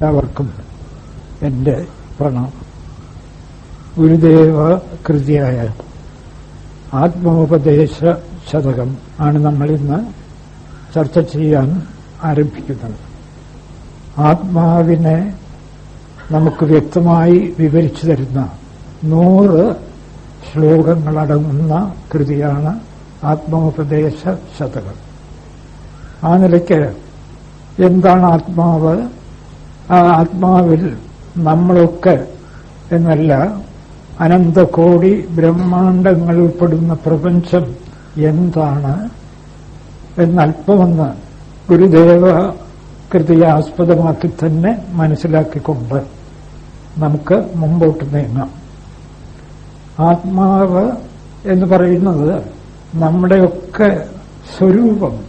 എല്ലാവർക്കും എന്റെ പ്രണാമം. ഗുരുദേവ കൃതിയായ ആത്മോപദേശ ശതകം ആണ് നമ്മൾ ഇന്ന് ചർച്ച ചെയ്യാൻ ആരംഭിക്കുന്നത്. ആത്മാവിനെ നമുക്ക് വ്യക്തമായി വിവരിച്ചു തരുന്ന നൂറ് ശ്ലോകങ്ങളടങ്ങുന്ന കൃതിയാണ് ആത്മോപദേശ ശതകം. ആ നിലയ്ക്ക് എന്താണ് ആത്മാവ്? ആ ആത്മാവിൽ നമ്മളൊക്കെ എന്നല്ല അനന്തകോടി ബ്രഹ്മാണ്ടങ്ങൾ ഉൾപ്പെടുന്ന പ്രപഞ്ചം എന്താണ്? എന്നല്പമെന്ന് ഗുരുദേവ കൃതിയെ ആസ്പദമാക്കി തന്നെ മനസ്സിലാക്കിക്കൊണ്ട് നമുക്ക് മുമ്പോട്ട് നീങ്ങാം. ആത്മാവ് എന്ന് പറയുന്നത് നമ്മുടെയൊക്കെ സ്വരൂപം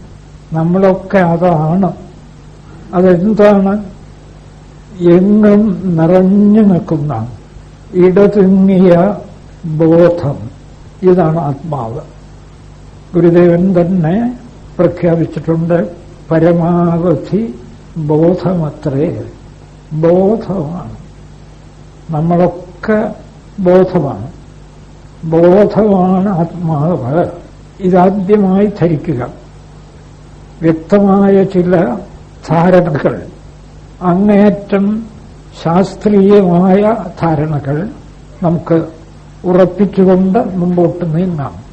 നമ്മളൊക്കെ അതാണ്. അതെന്താണ്? എങ്ങും നിറഞ്ഞു നിൽക്കുന്ന ഇടതിങ്ങിയ ബോധം. ഇതാണ് ആത്മാവ്. ഗുരുദേവൻ തന്നെ പ്രഖ്യാപിച്ചിട്ടുണ്ട് പരമാവധി ബോധമത്രേ. ബോധമാണ്. നമ്മളൊക്കെ ബോധമാണ്. ബോധമാണ് ആത്മാവ്. ഇതാദ്യമായി ധരിക്കുക. വ്യക്തമായ ചില ധാരണകൾ. അങ്ങേയറ്റം ശാസ്ത്രീയമായ ധാരണകൾ നമുക്ക് ഉറപ്പിച്ചുകൊണ്ട് മുമ്പോട്ട് നീങ്ങാം.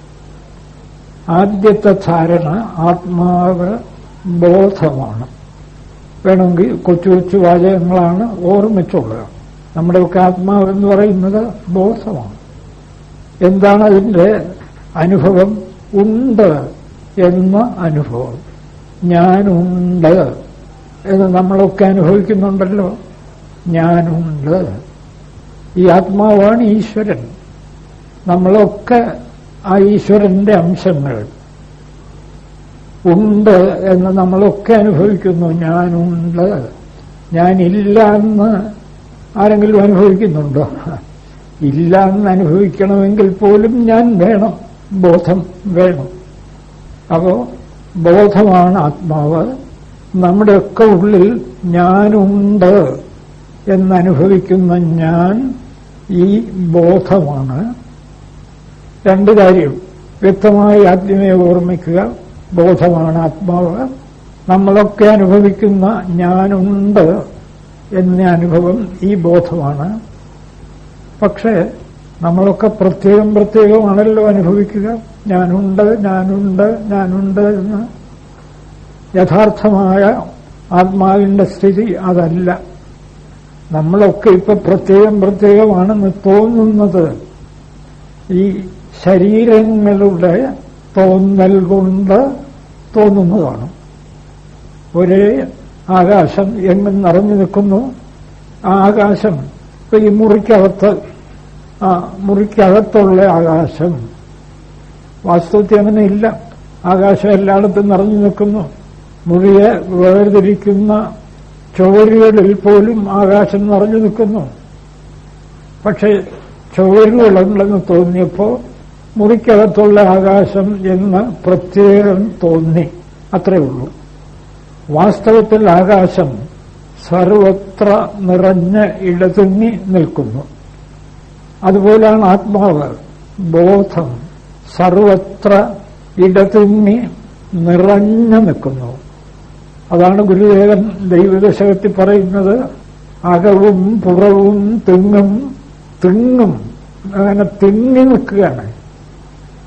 ആദ്യത്തെ ധാരണ ആത്മാവ് ബോധമാണ്. വേണമെങ്കിൽ കൊച്ചു കൊച്ചു വാചകങ്ങളാണ് ഓർമ്മിച്ചുള്ളത് നമ്മുടെയൊക്കെ ആത്മാവ് എന്ന് പറയുന്നത് ബോധമാണ്. എന്താണ് അതിന്റെ അനുഭവം? ഉണ്ട് എന്ന അനുഭവം. ഞാനുണ്ട് എന്ന് നമ്മളൊക്കെ അനുഭവിക്കുന്നുണ്ടല്ലോ. ഞാനുണ്ട്. ഈ ആത്മാവാണ് ഈശ്വരൻ. നമ്മളൊക്കെ ആ ഈശ്വരന്റെ അംശങ്ങൾ ഉണ്ട് എന്ന് നമ്മളൊക്കെ അനുഭവിക്കുന്നു. ഞാനുണ്ട്. ഞാനില്ല എന്ന് ആരെങ്കിലും അനുഭവിക്കുന്നുണ്ടോ? ഇല്ല എന്ന് അനുഭവിക്കണമെങ്കിൽ പോലും ഞാൻ വേണം. ബോധം വേണം. അപ്പോ ബോധമാണ് ആത്മാവ്. നമ്മുടെയൊക്കെ ഉള്ളിൽ ഞാനുണ്ട് എന്നനുഭവിക്കുന്ന ഞാൻ ഈ ബോധമാണ്. രണ്ട് കാര്യം. വ്യക്തമായി ആദ്യമേ ഓർമ്മിക്കുക. ബോധമാണ് ആത്മാവ്. നമ്മളൊക്കെ അനുഭവിക്കുന്ന ഞാനുണ്ട് എന്ന അനുഭവം ഈ ബോധമാണ്. പക്ഷേ നമ്മളൊക്കെ പ്രത്യേകം പ്രത്യേകമാണല്ലോ അനുഭവിക്കുക. ഞാനുണ്ട് ഞാനുണ്ട് ഞാനുണ്ട് എന്ന് യഥാർത്ഥമായ ആത്മാവിന്റെ സ്ഥിതി അതല്ല. നമ്മളൊക്കെ ഇപ്പൊ പ്രത്യേകം പ്രത്യേകമാണെന്ന് തോന്നുന്നത് ഈ ശരീരങ്ങളുടെ തോന്നൽ കൊണ്ട് തോന്നുന്നതാണ്. ഒരേ ആകാശം എങ്ങും നിറഞ്ഞു നിൽക്കുന്നു. ആ ആകാശം ഇപ്പൊ ഈ മുറിക്കകത്ത് ആ മുറിക്കകത്തുള്ള ആകാശം. വാസ്തവത്തിൽ അങ്ങനെ ഇല്ല. ആകാശം എല്ലായിടത്തും നിറഞ്ഞു നിൽക്കുന്നു. മുറിയെ വേർതിരിക്കുന്ന ചുവരുകളിൽ പോലും ആകാശം നിറഞ്ഞു നിൽക്കുന്നു. പക്ഷെ ചുവരുകളുണ്ടെന്ന് തോന്നിയപ്പോ മുറിക്കകത്തുള്ള ആകാശം എന്ന് പ്രത്യേകം തോന്നി. അത്രേ ഉള്ളൂ. വാസ്തവത്തിൽ ആകാശം സർവത്ര നിറഞ്ഞ് ഇടതുങ്ങി നിൽക്കുന്നു. അതുപോലെയാണ് ആത്മാവ്. ബോധം സർവത്ര ഇടതുങ്ങി നിറഞ്ഞു നിൽക്കുന്നു. അതാണ് ഗുരുദേവൻ ദൈവദശകത്തിൽ പറയുന്നത്. അകവും പുറവും തെങ്ങും തിങ്ങും. അങ്ങനെ തിങ്ങി നിൽക്കുകയാണ്.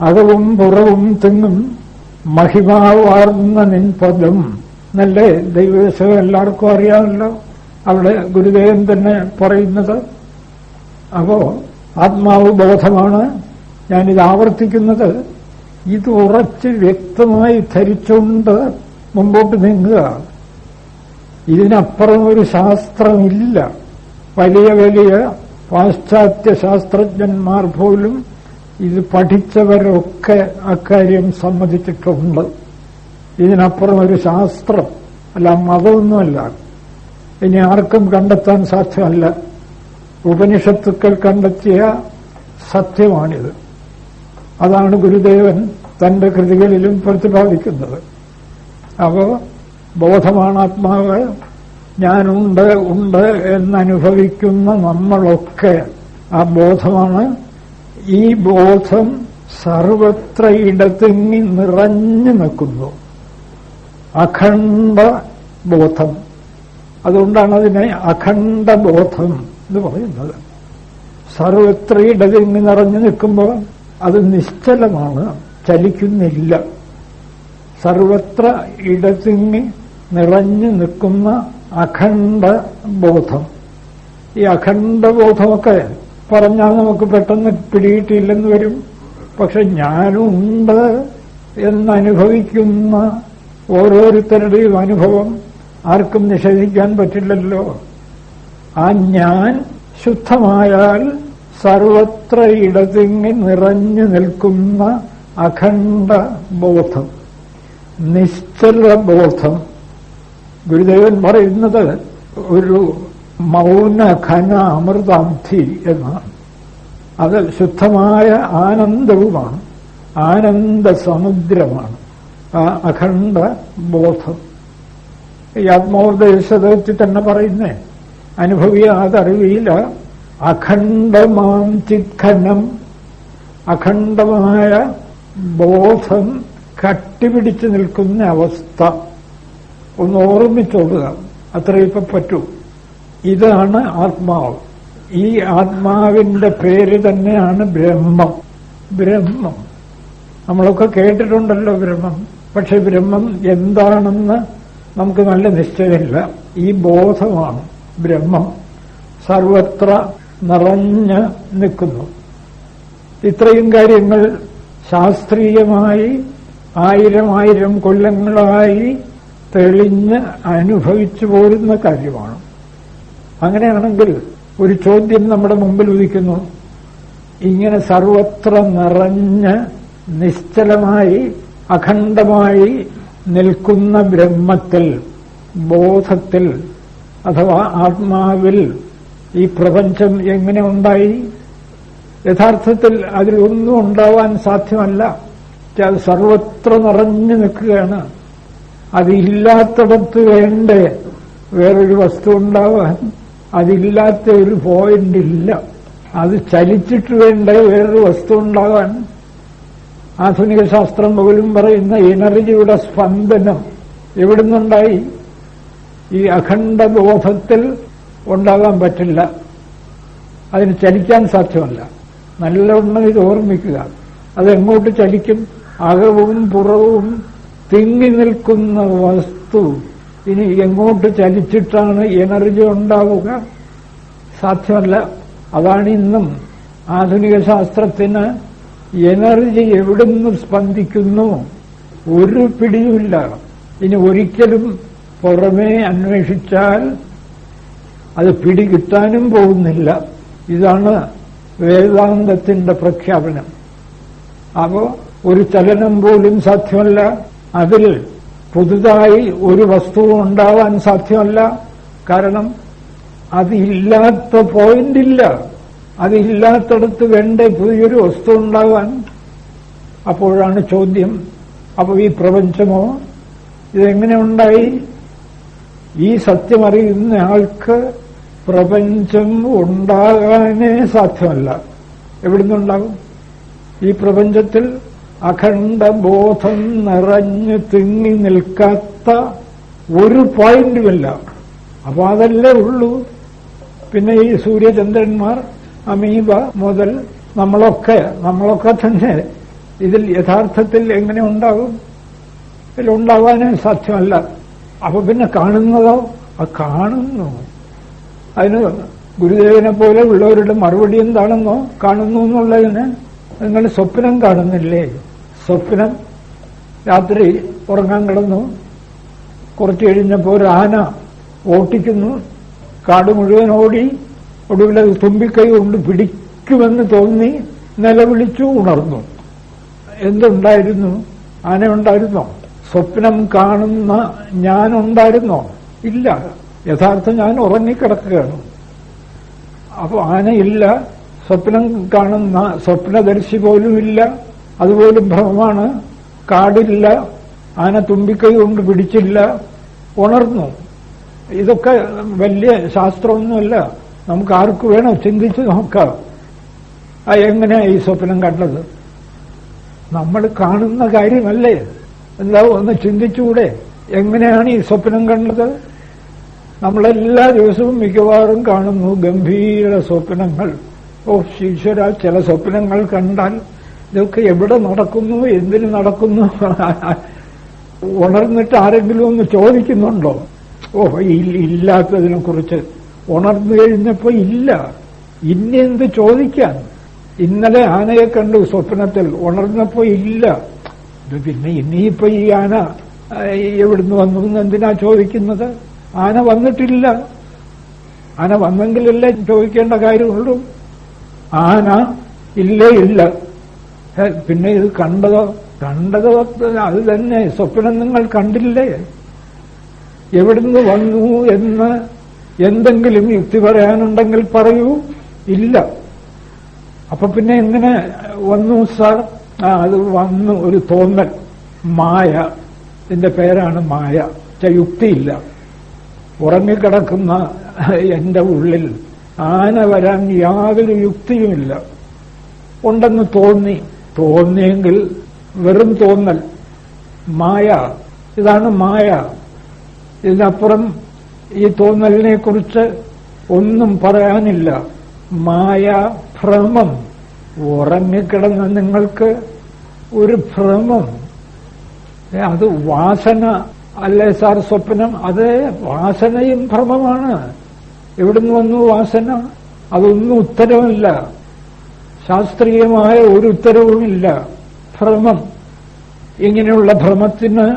അകവും പുറവും തിങ്ങും മഹിമാവാർന്ന നിൻപദം. എന്നല്ലേ ദൈവദശകം എല്ലാവർക്കും അറിയാമല്ലോ. അവിടെ ഗുരുദേവൻ തന്നെ പറയുന്നത്. അപ്പോ ആത്മാവ് ബോധമാണ്. ഞാനിത് ആവർത്തിക്കുന്നത് ഇത് ഉറച്ച് വ്യക്തമായി ധരിച്ചുകൊണ്ട് മുമ്പോട്ട് നീങ്ങുക ഇതിനപ്പുറം ഒരു ശാസ്ത്രമില്ല. വലിയ വലിയ പാശ്ചാത്യ ശാസ്ത്രജ്ഞന്മാർ പോലും ഇത് പഠിച്ചവരൊക്കെ അക്കാര്യം സമ്മതിച്ചിട്ടുണ്ട്. ഇതിനപ്പുറം ഒരു ശാസ്ത്രം അല്ല മതമൊന്നുമല്ല. ഇനി ആർക്കും കണ്ടെത്താൻ സാധ്യമല്ല. ഉപനിഷത്തുക്കൾ കണ്ടെത്തിയ സത്യമാണിത്. അതാണ് ഗുരുദേവൻ തന്റെ കൃതികളിലും പ്രതിപാദിക്കുന്നത്. അപ്പോ ബോധമാണ് ആത്മാവ് ഞാനുണ്ട് ഉണ്ട് എന്നനുഭവിക്കുന്ന നമ്മളൊക്കെ ആ ബോധമാണ്. ഈ ബോധം സർവത്ര ഇടതിങ്ങി നിറഞ്ഞു നിൽക്കുന്നു. അഖണ്ഡ ബോധം. അതുകൊണ്ടാണ് അതിനെ അഖണ്ഡ ബോധം എന്ന് പറയുന്നത്. സർവത്ര ഇടതിങ്ങി നിറഞ്ഞു നിൽക്കുമ്പോൾ അത് നിശ്ചലമാണ് ചലിക്കുന്നില്ല. സർവത്ര ഇടതിങ്ങി നിറഞ്ഞു നിൽക്കുന്ന അഖണ്ഡ ബോധം. ഈ അഖണ്ഡ ബോധമൊക്കെ പറഞ്ഞാൽ നമുക്ക് പെട്ടെന്ന് പിടിയിട്ടില്ലെന്ന് വരും. പക്ഷെ ഞാനുണ്ട് എന്നനുഭവിക്കുന്ന ഓരോരുത്തരുടെയും അനുഭവം ആർക്കും നിഷേധിക്കാൻ പറ്റില്ലല്ലോ. ആ ഞാൻ ശുദ്ധമായാൽ സർവത്ര ഇടതിങ്ങി നിറഞ്ഞു നിൽക്കുന്ന അഖണ്ഡ ബോധം. നിശ്ചല ബോധം ഗുരുദേവൻ പറയുന്നത് ഒരു മൗന ഘന അമൃതാന്ധി എന്നാണ്. അത് ശുദ്ധമായ ആനന്ദവുമാണ്. ആനന്ദ സമുദ്രമാണ് ആ അഖണ്ഡ ബോധം ഈ ആത്മോപദേശത്തിൽ തന്നെ പറയുന്നേ അനുഭവിയാതറിവിയില്ല അഖണ്ഡമാം ചിത്ഖനം അഖണ്ഡമായ ബോധം കട്ടിപിടിച്ചു നിൽക്കുന്ന അവസ്ഥ ഒന്ന് ഓർമ്മിച്ചോടുക അത്ര ഇപ്പൊ പറ്റൂ. ഇതാണ് ആത്മാവ്. ഈ ആത്മാവിന്റെ പേര് തന്നെയാണ് ബ്രഹ്മം. ബ്രഹ്മം. നമ്മളൊക്കെ കേട്ടിട്ടുണ്ടല്ലോ ബ്രഹ്മം. പക്ഷെ ബ്രഹ്മം എന്താണെന്ന് നമുക്ക് നല്ല നിശ്ചയമില്ല. ഈ ബോധമാണ് ബ്രഹ്മം. സർവത്ര നിറഞ്ഞ് നിൽക്കുന്നു. ഇത്രയും കാര്യങ്ങൾ ശാസ്ത്രീയമായി ആയിരം ആയിരം കൊല്ലങ്ങളായി തെളിഞ്ഞ് അനുഭവിച്ചു പോരുന്ന കാര്യമാണ്. അങ്ങനെയാണെങ്കിൽ ഒരു ചോദ്യം നമ്മുടെ മുമ്പിൽ ഉദിക്കുന്നു. ഇങ്ങനെ സർവത്ര നിറഞ്ഞ് നിശ്ചലമായി അഖണ്ഡമായി നിൽക്കുന്ന ബ്രഹ്മത്തിൽ ബോധത്തിൽ അഥവാ ആത്മാവിൽ ഈ പ്രപഞ്ചം എങ്ങനെ ഉണ്ടായി? യഥാർത്ഥത്തിൽ അതിലൊന്നും ഉണ്ടാവാൻ സാധ്യമല്ല. അത് സർവത്ര നിറഞ്ഞു നിൽക്കുകയാണ്. അതില്ലാത്തടത്ത് വേണ്ടേ? വേറൊരു വസ്തു ഉണ്ടാവാൻ അതില്ലാത്ത ഒരു പോയിന്റ് ഇല്ല. അത് ചലിച്ചിട്ട് വേണ്ടേ വേറൊരു വസ്തു ഉണ്ടാവാൻ? ആധുനിക ശാസ്ത്രം പോലും പറയുന്ന എനർജിയുടെ സ്പന്ദനം എവിടുന്നുണ്ടായി? ഈ അഖണ്ഡ ബോധത്തിൽ ഉണ്ടാകാൻ പറ്റില്ല. അതിന് ചലിക്കാൻ സാധ്യമല്ല. നല്ലവണ്ണം ഇത് ഓർമ്മിക്കുക. അതെങ്ങോട്ട് ചലിക്കും? അകവും പുറവും തിങ്ങി നിൽക്കുന്ന വസ്തു ഇനി എങ്ങോട്ട് ചലിച്ചിട്ടാണ് എനർജി ഉണ്ടാവുക? സാധ്യമല്ല. അതാണ് ഇന്നും ആധുനിക ശാസ്ത്രത്തിന് എനർജി എവിടുന്ന് സ്പന്ദിക്കുന്നു? ഒരു പിടിയുമില്ല. ഇനി ഒരിക്കലും പുറമേ അന്വേഷിച്ചാൽ അത് പിടികിട്ടാനും പോകുന്നില്ല. ഇതാണ് വേദാന്തത്തിന്റെ പ്രഖ്യാപനം. അപ്പോ ഒരു ചലനം പോലും സാധ്യമല്ല. അതിൽ പുതുതായി ഒരു വസ്തു ഉണ്ടാവാൻ സാധ്യമല്ല. കാരണം അതില്ലാത്ത പോയിന്റില്ല അതില്ലാത്തടത്ത് വേണ്ട പുതിയൊരു വസ്തു ഉണ്ടാകാൻ അപ്പോഴാണ് ചോദ്യം. അപ്പോൾ ഈ പ്രപഞ്ചമോ ഇതെങ്ങനെ ഉണ്ടായി? ഈ സത്യം അറിയുന്ന ആൾക്ക് പ്രപഞ്ചം ഉണ്ടാകാനേ സാധ്യമല്ല. എവിടുന്നുണ്ടാകും ഈ പ്രപഞ്ചത്തിൽ അഖണ്ഡ ബോധം നിറഞ്ഞു തിങ്ങി നിൽക്കാത്ത ഒരു പോയിന്റുമില്ല. അപ്പൊ അതല്ലേ ഉള്ളൂ. പിന്നെ ഈ സൂര്യചന്ദ്രന്മാർ അമീബ മുതൽ നമ്മളൊക്കെ നമ്മളൊക്കെ തന്നെ ഇതിൽ യഥാർത്ഥത്തിൽ എങ്ങനെ ഉണ്ടാകും? ഇതിലുണ്ടാവാനേ സാധ്യമല്ല. അപ്പൊ പിന്നെ കാണുന്നതോ? ആ കാണുന്നു. അതിന് ഗുരുദേവനെ പോലെ ഉള്ളവരുടെ മറുപടി എന്താണെന്നോ കാണുന്നു എന്നുള്ളതിന് നിങ്ങൾ സ്വപ്നം കാണുന്നില്ലേ? സ്വപ്നം. രാത്രി ഉറങ്ങാൻ കിടന്നു. കുറച്ചു കഴിഞ്ഞപ്പോൾ ഒരു ആന ഓട്ടിക്കുന്നു. കാട് മുഴുവൻ ഓടി. ഒടുവിൽ അത് തുമ്പിക്കൈ കൊണ്ട് പിടിക്കുമെന്ന് തോന്നി. നിലവിളിച്ചു ഉണർന്നു. എന്തുണ്ടായിരുന്നു? ആന ഉണ്ടായിരുന്നോ സ്വപ്നം കാണുന്ന ഞാനുണ്ടായിരുന്നോ? ഇല്ല. യഥാർത്ഥം ഞാൻ ഉറങ്ങിക്കിടക്കുകയാണ്. അപ്പോൾ ആനയില്ല. സ്വപ്നം കാണുന്ന സ്വപ്നദർശി പോലുമില്ല. അതുപോലും ഭ്രമമാണ്. കാടില്ല. ആന തുമ്പിക്കൈ കൊണ്ട് പിടിച്ചില്ല. ഉണർന്നു. ഇതൊക്കെ വലിയ ശാസ്ത്രമൊന്നുമല്ല. നമുക്ക് ആർക്ക് വേണം ചിന്തിച്ച് നോക്കാം. ആ എങ്ങനെയാ ഈ സ്വപ്നം കണ്ടത്? നമ്മൾ കാണുന്ന കാര്യമല്ലേ? എന്താ ഒന്ന് ചിന്തിച്ചുകൂടെ? എങ്ങനെയാണ് ഈ സ്വപ്നം കണ്ടത്? നമ്മളെല്ലാ ദിവസവും മിക്കവാറും കാണുന്നു ഗംഭീര സ്വപ്നങ്ങൾ. ഓ ഈശ്വര ചില സ്വപ്നങ്ങൾ കണ്ടാൽ ഇതൊക്കെ എവിടെ നടക്കുന്നു എന്തിനു നടക്കുന്നു? ഉണർന്നിട്ട് ആരെങ്കിലും ഒന്ന് ചോദിക്കുന്നുണ്ടോ? ഓ ഇല്ലാത്തതിനെ കുറിച്ച് ഉണർന്നു കഴിഞ്ഞപ്പോ ഇല്ല. ഇനി എന്ത് ചോദിക്കാൻ? ഇന്നലെ ആനയെ കണ്ടു സ്വപ്നത്തിൽ ഉണർന്നപ്പോ ഇല്ല. പിന്നെ ഇനിയിപ്പോ ഈ ആന എവിടുന്ന് വന്നു എന്തിനാ ചോദിക്കുന്നത്? ആന വന്നിട്ടില്ല. ആന വന്നെങ്കിലല്ലേ ചോദിക്കേണ്ട കാര്യമുള്ളൂ. ആന ഇല്ലേ ഇല്ല. പിന്നെ ഇത് കണ്ടതോ? കണ്ടതോ? അത് തന്നെ. സ്വപ്നം നിങ്ങൾ കണ്ടില്ലേ? എവിടുന്ന് വന്നു എന്ന് എന്തെങ്കിലും യുക്തി പറയാനുണ്ടെങ്കിൽ പറയൂ. ഇല്ല. അപ്പൊ പിന്നെ എങ്ങനെ വന്നു സാർ? അത് വന്നു. ഒരു തോന്നൽ. മായ. ഇതിന്റെ പേരാണ് മായ. യുക്തിയില്ല. ഉറങ്ങിക്കിടക്കുന്ന എന്റെ ഉള്ളിൽ ആന വരാൻ യാതൊരു യുക്തിയുമില്ല. ഉണ്ടെന്ന് തോന്നി. തോന്നിയെങ്കിൽ വെറും തോന്നൽ. മായ. ഇതാണ് മായ. ഇതിനപ്പുറം ഈ തോന്നലിനെ കുറിച്ച് ഒന്നും പറയാനില്ല. മായ ഭ്രമം. ഉറങ്ങിക്കിടന്ന നിങ്ങൾക്ക് ഒരു ഭ്രമം. അത് വാസന. അല്ലേ സാർ സ്വപ്നം? അത് വാസനയും ഭ്രമമാണ്. എവിടുന്ന് വന്നു വാസന? അതൊന്നും ഉത്തരവുമില്ല. ശാസ്ത്രീയമായ ഒരു ഉത്തരവുമില്ല. ഭ്രമം. ഇങ്ങനെയുള്ള ഭ്രമത്തിന്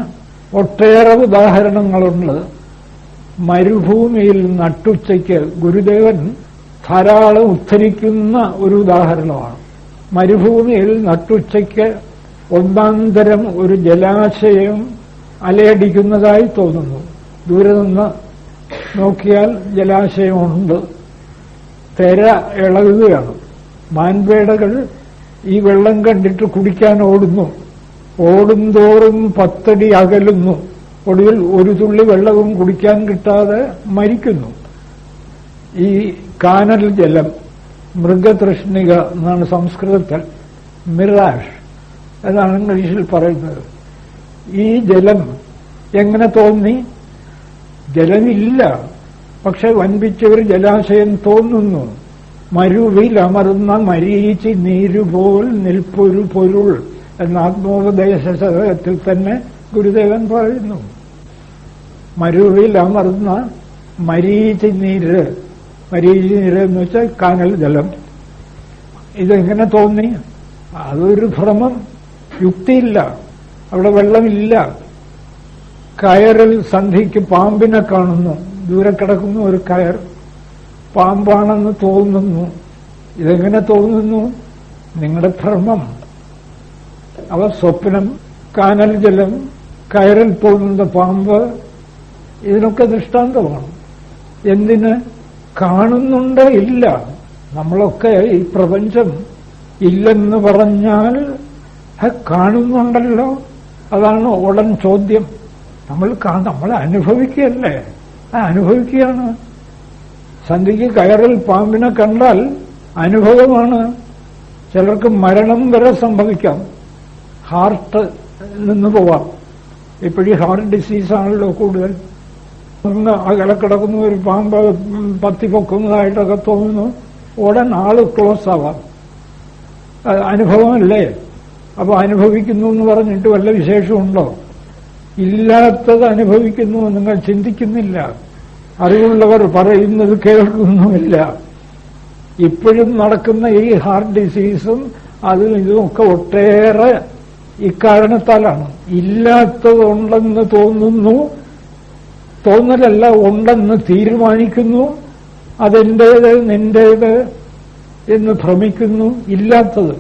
ഒട്ടേറെ ഉദാഹരണങ്ങളുണ്ട്. മരുഭൂമിയിൽ നട്ടുച്ചയ്ക്ക് ഗുരുദേവൻ ധാരാളം ഉദ്ധരിക്കുന്ന ഒരു ഉദാഹരണമാണ്. മരുഭൂമിയിൽ നട്ടുച്ചയ്ക്ക് ഒന്നാന്തരം ഒരു ജലാശയം അലയടിക്കുന്നതായി തോന്നുന്നു. ദൂരെ നിന്ന് നോക്കിയാൽ ജലാശയമുണ്ട്. തെര ഇളകുകയാണ്. മാൻപേടകൾ ഈ വെള്ളം കണ്ടിട്ട് കുടിക്കാൻ ഓടുന്നു. ഓടുന്തോറും പത്തടി അകലുന്നു. ഒടുവിൽ ഒരു തുള്ളി വെള്ളവും കുടിക്കാൻ കിട്ടാതെ മരിക്കുന്നു. ഈ കാനൽ ജലം മൃഗതൃഷ്ണിക എന്നാണ് സംസ്കൃതത്തിൽ മിറാഷ് എന്നാണ് ഇംഗ്ലീഷിൽ പറയുന്നത്. ഈ ജലം എങ്ങനെ തോന്നി? ജലമില്ല. പക്ഷെ വൻപിച്ചവർ ജലാശയം തോന്നുന്നു. മരുവിൽ അമർന്ന മരീച്ചി നീരുപോൽ നിൽപ്പൊരു പൊരുൾ എന്ന ആത്മോപദേശ ശതകത്തിൽ തന്നെ ഗുരുദേവൻ പറയുന്നു. മരുവിൽ അമർന്ന മരീചി നീര് മരീചി നീര് എന്ന് വെച്ചാൽ കാനൽ ജലം. ഇതെങ്ങനെ തോന്നി? അതൊരു ഭ്രമം. യുക്തിയില്ല. അവിടെ വെള്ളമില്ല. കയറിൽ സന്ധിക്ക് പാമ്പിനെ കാണുന്നു. ദൂരെ കിടക്കുന്ന ഒരു കയർ പാമ്പാണെന്ന് തോന്നുന്നു. ഇതെങ്ങനെ തോന്നുന്നു? നിങ്ങളുടെ ധർമ്മം. അവ സ്വപ്നം കാനൽ ജലം കയറിൽ പോകുന്ന പാമ്പ് ഇതിനൊക്കെ ദൃഷ്ടാന്തമാണ്. എന്തിന്? കാണുന്നുണ്ട് ഇല്ല. നമ്മളൊക്കെ ഈ പ്രപഞ്ചം ഇല്ലെന്ന് പറഞ്ഞാൽ കാണുന്നുണ്ടല്ലോ. അതാണ് ഉടൻ ചോദ്യം. നമ്മൾ നമ്മൾ അനുഭവിക്കുകയല്ലേ? ആ അനുഭവിക്കുകയാണ്. സന്ധ്യയ്ക്ക് കയറിൽ പാമ്പിനെ കണ്ടാൽ അനുഭവമാണ്. ചിലർക്ക് മരണം വരെ സംഭവിക്കാം. ഹാർട്ട് നിന്ന് പോവാം. ഇപ്പോഴീ ഹാർട്ട് ഡിസീസാണല്ലോ കൂടുതൽ. ഒന്ന് കിടക്കുന്ന ഒരു പാമ്പ് പത്തി പൊക്കുന്നതായിട്ടൊക്കെ തോന്നുന്നു. ഉടൻ ആൾ ക്ലോസ് ആവാം. അനുഭവമല്ലേ? അപ്പൊ അനുഭവിക്കുന്നു എന്ന് പറഞ്ഞിട്ട് വല്ല വിശേഷമുണ്ടോ? ഇല്ലാത്തത് അനുഭവിക്കുന്നു നിങ്ങൾ ചിന്തിക്കുന്നില്ല. അറിവുള്ളവർ പറയുന്നത് കേൾക്കുന്നുമില്ല. ഇപ്പോഴും നടക്കുന്ന ഈ ഹാർട്ട് ഡിസീസും അതും ഇതുമൊക്കെ ഒട്ടേറെ ഇക്കാരണത്താലാണ്. ഇല്ലാത്തതുണ്ടെന്ന് തോന്നുന്നു. തോന്നലല്ല ഉണ്ടെന്ന് തീരുമാനിക്കുന്നു. അതെന്റേത് നിന്റേത് എന്ന് ഭ്രമിക്കുന്നു. ഇല്ലാത്തത്.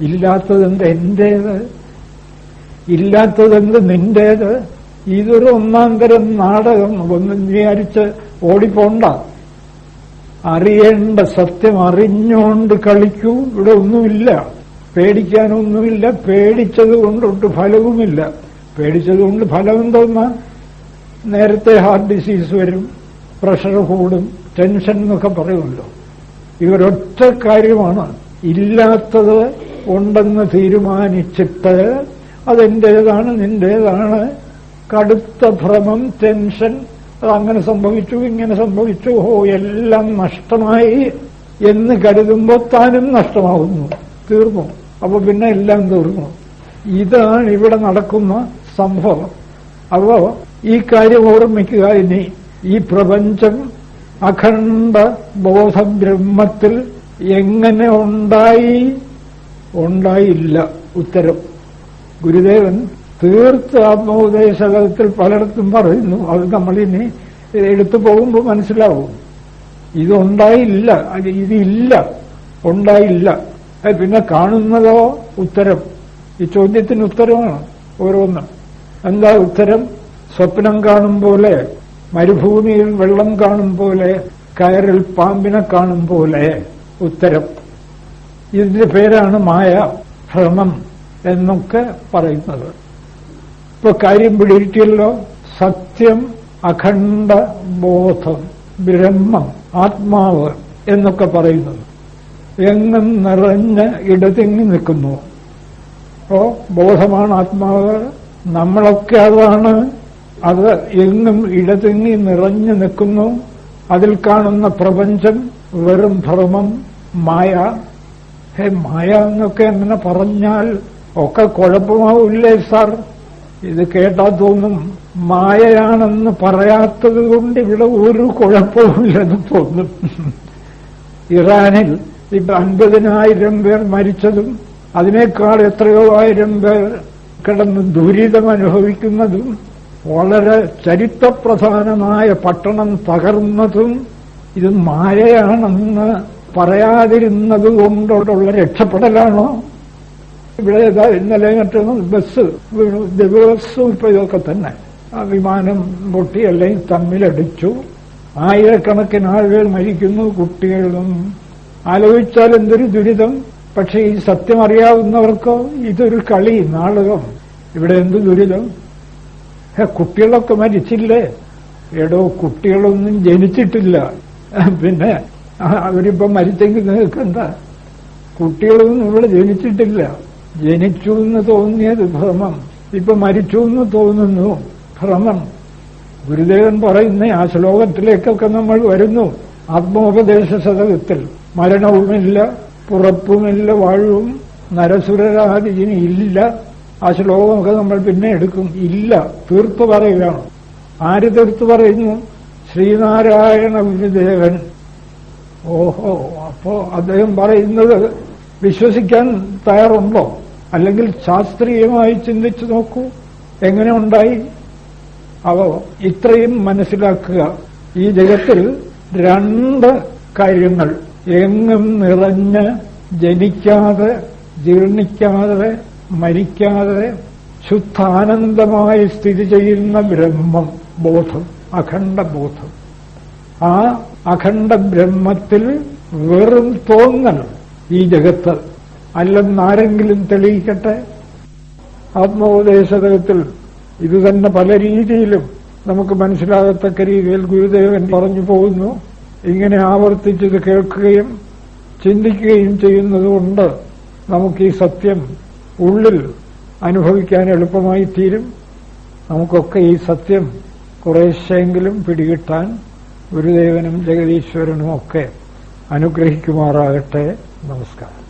ഇല്ലാത്തതെന്ത് എന്റേത്? ഇല്ലാത്തതെന്ത് നിന്റേത്? ഇതൊരു ഒന്നാം തരം നാടകം. ഒന്നും വിചാരിച്ച് ഓടിപ്പോണ്ട. അറിയേണ്ട സത്യം അറിഞ്ഞുകൊണ്ട് കളിക്കൂ. ഇവിടെ ഒന്നുമില്ല. പേടിക്കാനൊന്നുമില്ല. പേടിച്ചത് കൊണ്ടൊട്ട് ഫലവുമില്ല. പേടിച്ചത് കൊണ്ട് ഫലം നേരത്തെ ഹാർട്ട് ഡിസീസ് വരും. പ്രഷർ കൂടും. ടെൻഷൻ എന്നൊക്കെ പറയുമല്ലോ. ഇവരൊറ്റ കാര്യമാണ്. ഇല്ലാത്തത് ഉണ്ടെന്ന് തീരുമാനിച്ചിട്ട് അതെന്റേതാണ് നിന്റേതാണ്. കടുത്ത ഭ്രമം ടെൻഷൻ അതങ്ങനെ സംഭവിച്ചു ഇങ്ങനെ സംഭവിച്ചു. ഓ എല്ലാം നഷ്ടമായി എന്ന് കരുതുമ്പോൾ താനും നഷ്ടമാകുന്നു തീർന്നു. അപ്പൊ പിന്നെ എല്ലാം തീർന്നു. ഇതാണ് ഇവിടെ നടക്കുന്ന സംഭവം. അപ്പോ ഈ കാര്യം ഓർമ്മിക്കുക ഇനി. ഈ പ്രപഞ്ചം അഖണ്ഡ ബോധബ്രഹ്മത്തിൽ എങ്ങനെ ഉണ്ടായി? ഉണ്ടായില്ല. ഉത്തരം. ഗുരുദേവൻ തീർത്ത് ആത്മോപദേശകത്തിൽ പലയിടത്തും പറയുന്നു. അത് നമ്മളിനി എടുത്തു പോകുമ്പോൾ മനസ്സിലാവും. ഇതുണ്ടായില്ല. ഇതില്ല. ഉണ്ടായില്ല. പിന്നെ കാണുന്നതോ? ഉത്തരം. ഈ ചോദ്യത്തിന് ഉത്തരമാണ് ഓരോന്നും. എന്താ ഉത്തരം? സ്വപ്നം കാണും പോലെ മരുഭൂമിയിൽ വെള്ളം കാണും പോലെ കയറിൽ പാമ്പിനെ കാണും പോലെ ഉത്തരം. ഇതിന്റെ പേരാണ് മായ ഭ്രമം. എന്നൊക്കെ പറയുന്നത്. ഇപ്പൊ കാര്യം പിടിയിട്ടില്ലോ സത്യം അഖണ്ഡ ബോധം ബ്രഹ്മം ആത്മാവ് എന്നൊക്കെ പറയുന്നത്. എങ്ങും നിറഞ്ഞ് ഇടതിങ്ങി നിൽക്കുന്നു. അപ്പോ ബോധമാണ് ആത്മാവ്. നമ്മളൊക്കെ അതാണ്. അത് എങ്ങും ഇടതിങ്ങി നിറഞ്ഞു നിൽക്കുന്നു. അതിൽ കാണുന്ന പ്രപഞ്ചം വെറും ഭ്രമം മായ. ഹേ മായ എന്നൊക്കെ അങ്ങനെ പറഞ്ഞാൽ ഒക്കെ കുഴപ്പമാവില്ലേ സാർ. ഇത് കേട്ടാ തോന്നും മായയാണെന്ന് പറയാത്തത് കൊണ്ട് ഇവിടെ ഒരു കുഴപ്പമില്ലെന്ന് തോന്നും. ഇറാനിൽ ഇപ്പൊ അൻപതിനായിരം പേർ മരിച്ചതും അതിനേക്കാൾ എത്രയോ ആയിരം പേർ കിടന്ന് ദുരിതം അനുഭവിക്കുന്നതും വളരെ ചരിത്രപ്രധാനമായ പട്ടണം തകർന്നതും ഇത് മായയാണെന്ന് പറയാതിരുന്നത് കൊണ്ടുള്ള രക്ഷപ്പെടലാണോ? ഇവിടെ ഏതാ ഇന്നലെ മറ്റൊന്നും ബസ് ദിവസവും ഇപ്പൊ ഇതൊക്കെ തന്നെ. ആ വിമാനം പൊട്ടി അല്ലെങ്കിൽ തമ്മിലടിച്ചു. ആയിരക്കണക്കിന് ആളുകൾ മരിക്കുന്നു കുട്ടികളും. ആലോചിച്ചാൽ എന്തൊരു ദുരിതം. പക്ഷേ ഈ സത്യം അറിയാവുന്നവർക്കോ ഇതൊരു കളി നാടകം. ഇവിടെ എന്ത് ദുരിതം? കുട്ടികളൊക്കെ മരിച്ചില്ലേ? എടോ കുട്ടികളൊന്നും ജനിച്ചിട്ടില്ല. പിന്നെ അവരിപ്പം മരിച്ചെങ്കിൽ എന്താ കുട്ടികളൊന്നും ഇവിടെ ജനിച്ചിട്ടില്ല. ജനിച്ചു എന്ന് തോന്നിയത് ഭ്രമം. ഇപ്പൊ മരിച്ചു എന്ന് തോന്നുന്നു ഭ്രമം. ഗുരുദേവൻ പറയുന്ന ആ ശ്ലോകത്തിലേക്കൊക്കെ നമ്മൾ വരുന്നു. ആത്മോപദേശ ശതകത്തിൽ. മരണവുമില്ല പുറപ്പുമില്ല വാഴും. നരസുരരാതി ഇനി ഇല്ല. ആ ശ്ലോകമൊക്കെ നമ്മൾ പിന്നെ എടുക്കും. ഇല്ല. തീർത്തു പറയുകയാണ്. ആര് തീർത്തു പറയുന്നു? ശ്രീനാരായണ ഗുരുദേവൻ. ഓഹോ. അപ്പോ അദ്ദേഹം പറയുന്നത് വിശ്വസിക്കാൻ തയ്യാറുണ്ടോ? അല്ലെങ്കിൽ ശാസ്ത്രീയമായി ചിന്തിച്ചു നോക്കൂ. എങ്ങനെ ഉണ്ടായി? അവ ഇത്രയും മനസ്സിലാക്കുക. ഈ ജഗത്തിൽ രണ്ട് കാര്യങ്ങൾ. എങ്ങും നിറഞ്ഞ് ജനിക്കാതെ ജീർണിക്കാതെ മരിക്കാതെ ശുദ്ധാനന്ദമായി സ്ഥിതി ചെയ്യുന്ന ബ്രഹ്മം ബോധം അഖണ്ഡ ബോധം. ആ അഖണ്ഡ ബ്രഹ്മത്തിൽ വെറും തോന്നൽ ഈ ജഗത്ത് അല്ലെന്നാരെങ്കിലും തെളിയിക്കട്ടെ? ആത്മോപദേശകത്തിൽ ഇത് തന്നെ പല രീതിയിലും നമുക്ക് മനസ്സിലാകത്തക്ക രീതിയിൽ ഗുരുദേവൻ പറഞ്ഞു പോകുന്നു. ഇങ്ങനെ ആവർത്തിച്ചത് കേൾക്കുകയും ചിന്തിക്കുകയും ചെയ്യുന്നതുകൊണ്ട് നമുക്ക് ഈ സത്യം ഉള്ളിൽ അനുഭവിക്കാൻ എളുപ്പമായി തീരും. നമുക്കൊക്കെ ഈ സത്യം കുറേശ്ശെങ്കിലും പിടികിട്ടാൻ ഗുരുദേവനും ജഗദീശ്വരനും ഒക്കെ അനുഗ്രഹിക്കുമാറാകട്ടെ. 何ですか